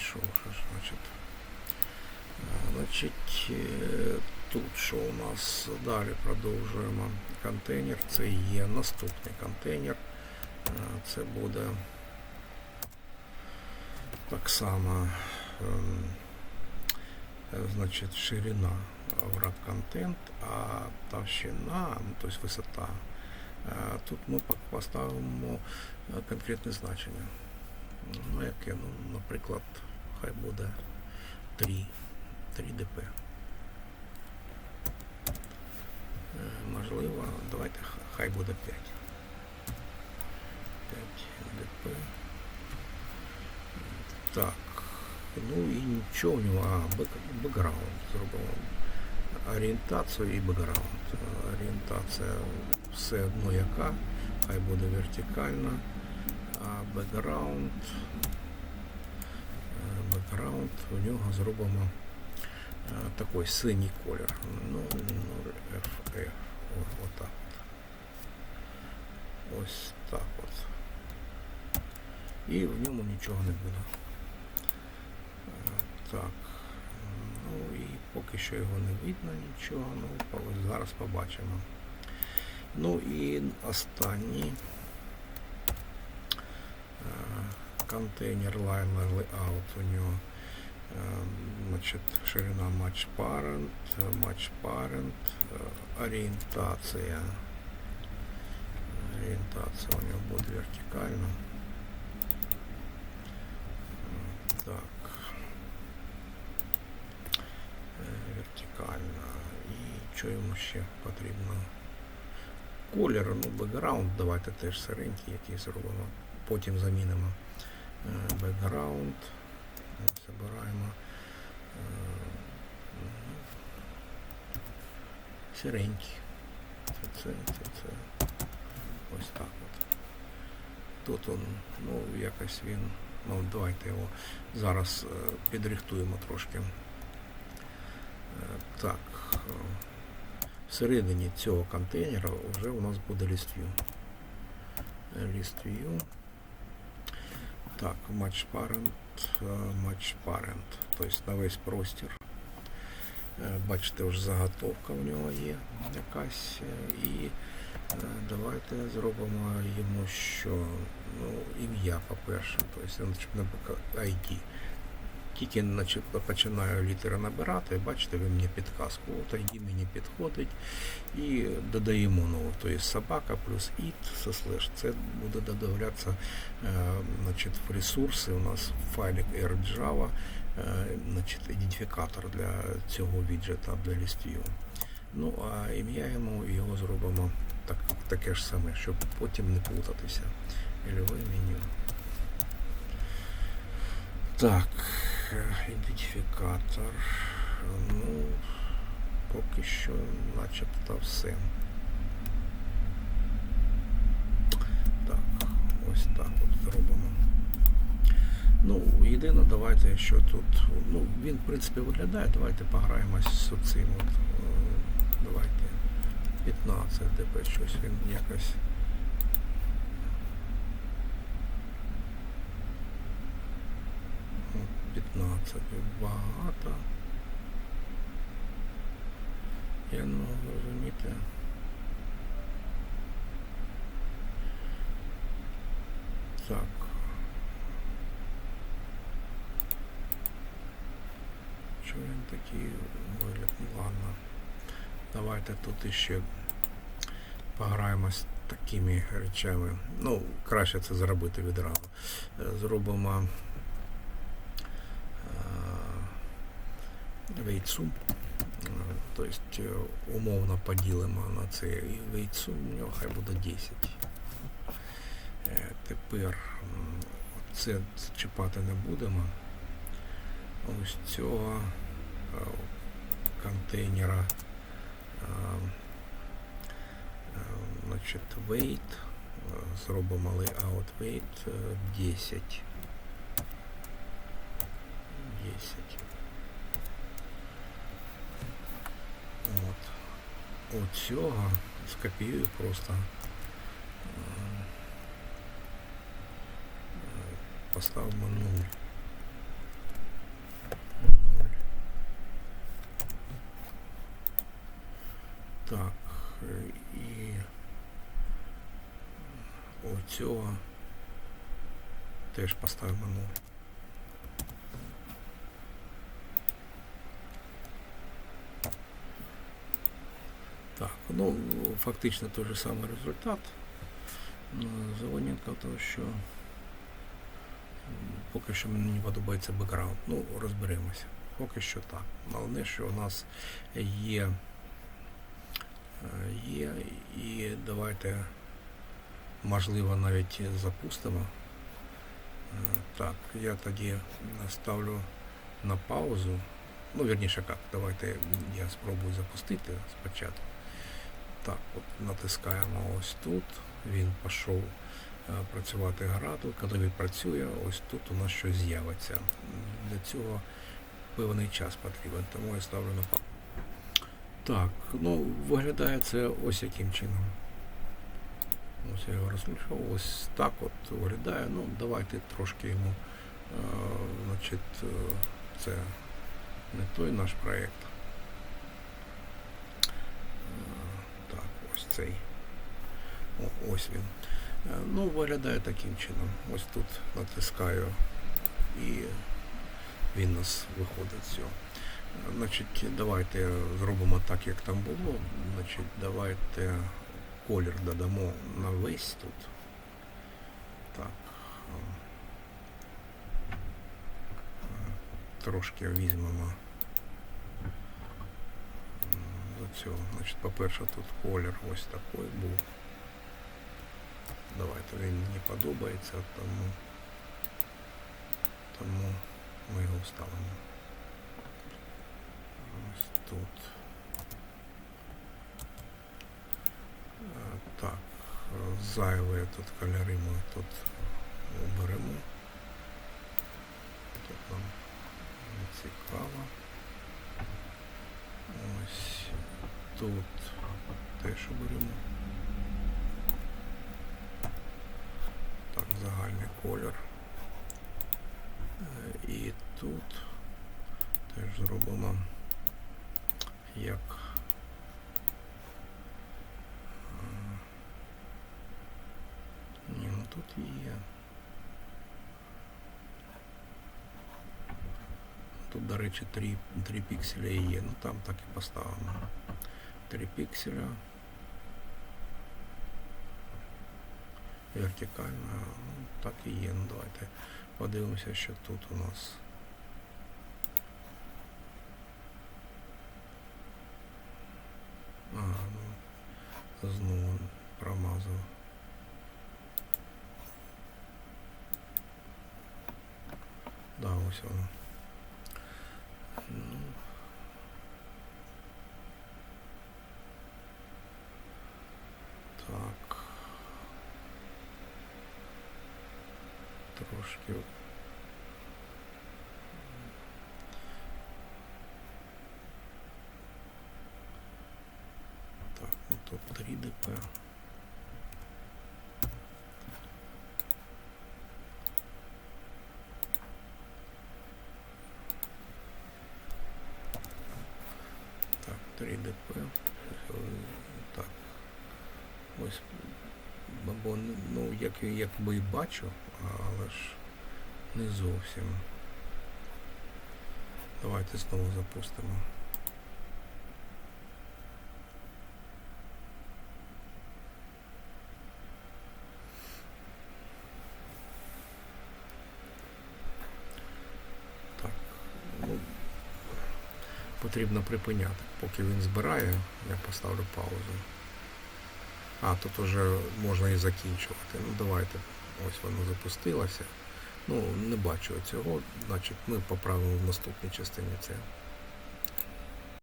знайшов. Що ж, значить, Е, значить, е, тут що у нас далі продовжуємо контейнер. Це є наступний контейнер. Е, Це буде так само ем, значить, ширина wrap контент, а товщина, ну, тобто висота. Тут ми поставимо конкретне значення. Ну, яке, ну, наприклад, хай буде 3, 3 dp. Е, Можливо, давайте х- хай буде 5. 5 dp. Так. Ну і нічого в нього, а, бек- бекграунд зробимо. Орієнтацію і бекграунд. Е, Орієнтація все одно яка, хай буде вертикальна, а бекграунд, бекграунд у нього зробимо е, такий синій колір. Ну, 0FF. Отак. от. Ось так от. І в ньому нічого не буде. Е, Так. Ну і поки що його не видно нічого, ну зараз побачимо. Ну і останній е, контейнер liner layout у нього. Значить, ширина match parent, match parent, орієнтація. Орієнтація у нього буде вертикальна. Так. Е, Вертикальна. І що йому ще потрібно? Колір, ну, бекграунд, давайте теж сиренький який зробимо. Потім замінимо бекграунд. Забираємо. е, Сиренький. Це, це, це, це. Ось так от. Тут он, ну, якось він. Ну, давайте його зараз е, підрихтуємо трошки. Е, Так, всередині цього контейнера вже у нас буде. Е, ListView. Так, матч Parent, матч Match Parent, тобто на весь простір. Е, Бачите, вже заготовка в нього є якась. е, І е, давайте зробимо йому що ну, ім'я, по-перше, тобто, щоб не ID. Тільки починаю літери набирати, бачите, ви мені підказку. От ID мені підходить і додаємо нову. Тобто собака плюс it слеш. Це буде додаватися е, значить, в ресурси. У нас файлик AirJava, е, значить, ідентифікатор для цього віджета для лістів. Ну, а ім'я йому його зробимо так, таке ж саме, щоб потім не плутатися. Ельове меню. Так, ідентифікатор. Ну, поки що начебто все. Так, ось так от зробимо. Ну, єдине, давайте, що тут. Ну, він, в принципі, виглядає. Давайте пограємось з цим. От, е, давайте 15 ДП щось він якось. Ну, 15 багато. Я не можу зрозуміти. Так. Що він такий вигляд? Ладно. Давайте тут іще пограємось з такими речами. Ну, краще це зробити відразу. Е, Зробимо вейцу. Е, Тобто е, умовно поділимо на це і вейцу, у нього хай буде 10. Е, Тепер це чіпати не будемо. Ось цього е, контейнера е, е, значить, weight, е, зробимо layout weight е, 10. Вот, вот все скопирую просто э, поставимо 0. Так и вот все. Тоже поставим 0. Так, ну фактично той же самий результат. Ну, Заводненко, тому що поки що мені не подобається бекграунд. Ну, розберемося. Поки що так. Головне, що у нас є, е, є і давайте можливо навіть запустимо. Е, Так, я тоді ставлю на паузу. Ну, вірніше як, давайте я спробую запустити спочатку. Так, от натискаємо ось тут. Він пішов е, працювати граду. Коли він працює, ось тут у нас щось з'явиться. Для цього певний час потрібен, тому я ставлю на паузу. Так, ну виглядає це ось яким чином. Ось я його розключив. Ось так от виглядає. Ну, давайте трошки йому. е, значить, е, це не той наш проєкт. Е, Так, ось цей. О, ось він. Е, Ну, виглядає таким чином. Ось тут натискаю і він у нас виходить з цього. Е, Значить, давайте зробимо так, як там було. Значить, давайте колір додамо на весь тут. Так. е, Трошки візьмемо м, до цього. Значить, по-перше, тут колір ось такий був. Давайте він мені подобається, тому, тому ми його вставимо. Ось тут. Так, зайві тут кольори ми тут оберемо. Тут нам не цікаво. Ось тут теж оберемо. Так, загальний колір. Е, І тут теж зробимо як е, ні, ну тут є. Тут, до речі, 3, 3 пікселя є. Ну там так і поставимо. 3 пікселя. Вертикально. Ну, так і є. Ну давайте подивимося, що тут у нас. Ага, ну, знову промазав. Да, ось воно. Так. Трошки. Так, ну тут 3 ДП. Так, 3 ДП. Бо, ну, як, якби і бачу, але ж не зовсім. Давайте знову запустимо. Так. Ну, потрібно припиняти. Поки він збирає, я поставлю паузу. А, тут вже можна і закінчувати. Ну давайте. Ось воно запустилося. Ну, не бачу цього, значить ми поправимо в наступній частині це.